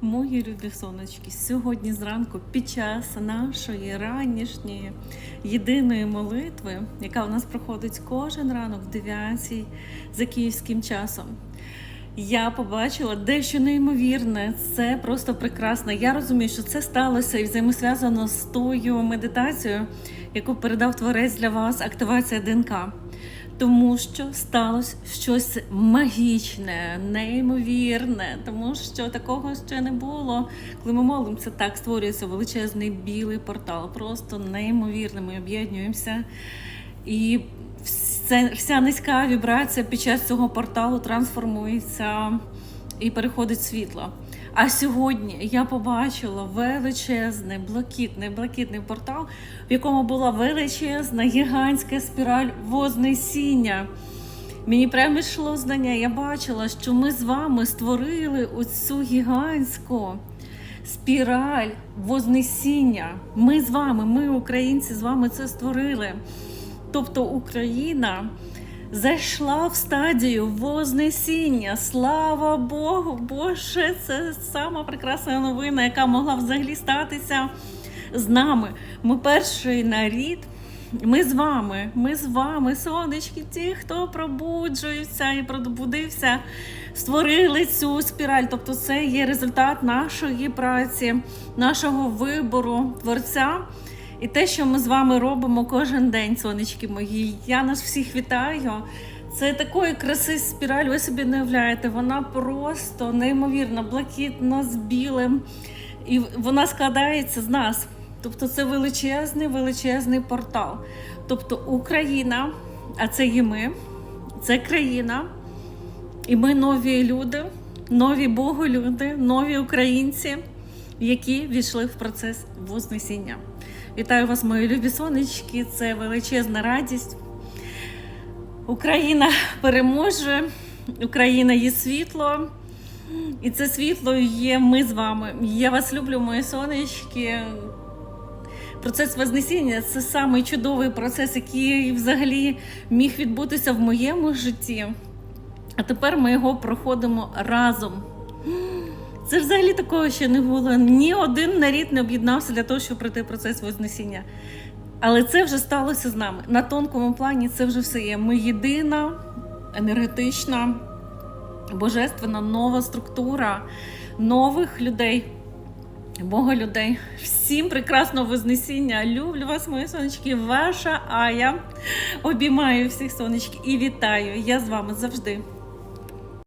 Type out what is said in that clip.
Мої любі сонечки, сьогодні зранку під час нашої ранішньої єдиної молитви, яка у нас проходить кожен ранок в 9 за київським часом, я побачила дещо неймовірне. Це просто прекрасно. Я розумію, що це сталося і взаємосв'язано з тою медитацією, яку передав творець для вас активація ДНК. Тому що сталося щось магічне, неймовірне, тому що такого ще не було. Коли ми молимося, так створюється величезний білий портал. Просто неймовірно. Ми об'єднуємося. І все, вся низька вібрація під час цього порталу трансформується і переходить світло. А сьогодні я побачила величезний блакитний блакитний портал, в якому була величезна гігантська спіраль вознесіння. Мені прямо йшло знання. Я бачила, що ми з вами створили оцю гігантську спіраль вознесіння. Ми з вами, ми, українці, з вами це створили. Тобто Україна зайшла в стадію вознесіння. Слава Богу! Боже, це сама прекрасна новина, яка могла взагалі статися з нами. Ми перший нарід. Ми з вами, ми з вами, сонечки, ті, хто пробуджується і пробудився, створили цю спіраль. Тобто, це є результат нашої праці, нашого вибору творця. І те, що ми з вами робимо кожен день, сонечки мої. Я нас всіх вітаю. Це такої краси спіраль, ви собі не уявляєте. Вона просто неймовірна, блакитна з білим. І вона складається з нас. Тобто це величезний, величезний портал. Тобто Україна, а це і ми, це країна, і ми нові люди, нові боголюди, нові українці, які війшли в процес вознесіння. Вітаю вас, мої любі сонечки! Це величезна радість. Україна переможе, Україна є світло. І це світло є ми з вами. Я вас люблю, мої сонечки. Процес Вознесіння це самий чудовий процес, який взагалі міг відбутися в моєму житті. А тепер ми його проходимо разом. Це взагалі такого ще не було. Ні один нарід не об'єднався для того, щоб пройти процес Вознесіння. Але це вже сталося з нами. На тонкому плані це вже все є. Ми єдина, енергетична, божественна нова структура нових людей. Бога людей. Всім прекрасного вознесіння. Люблю вас, мої сонечки. Ваша Ая. Обіймаю всіх сонечки і вітаю. Я з вами завжди.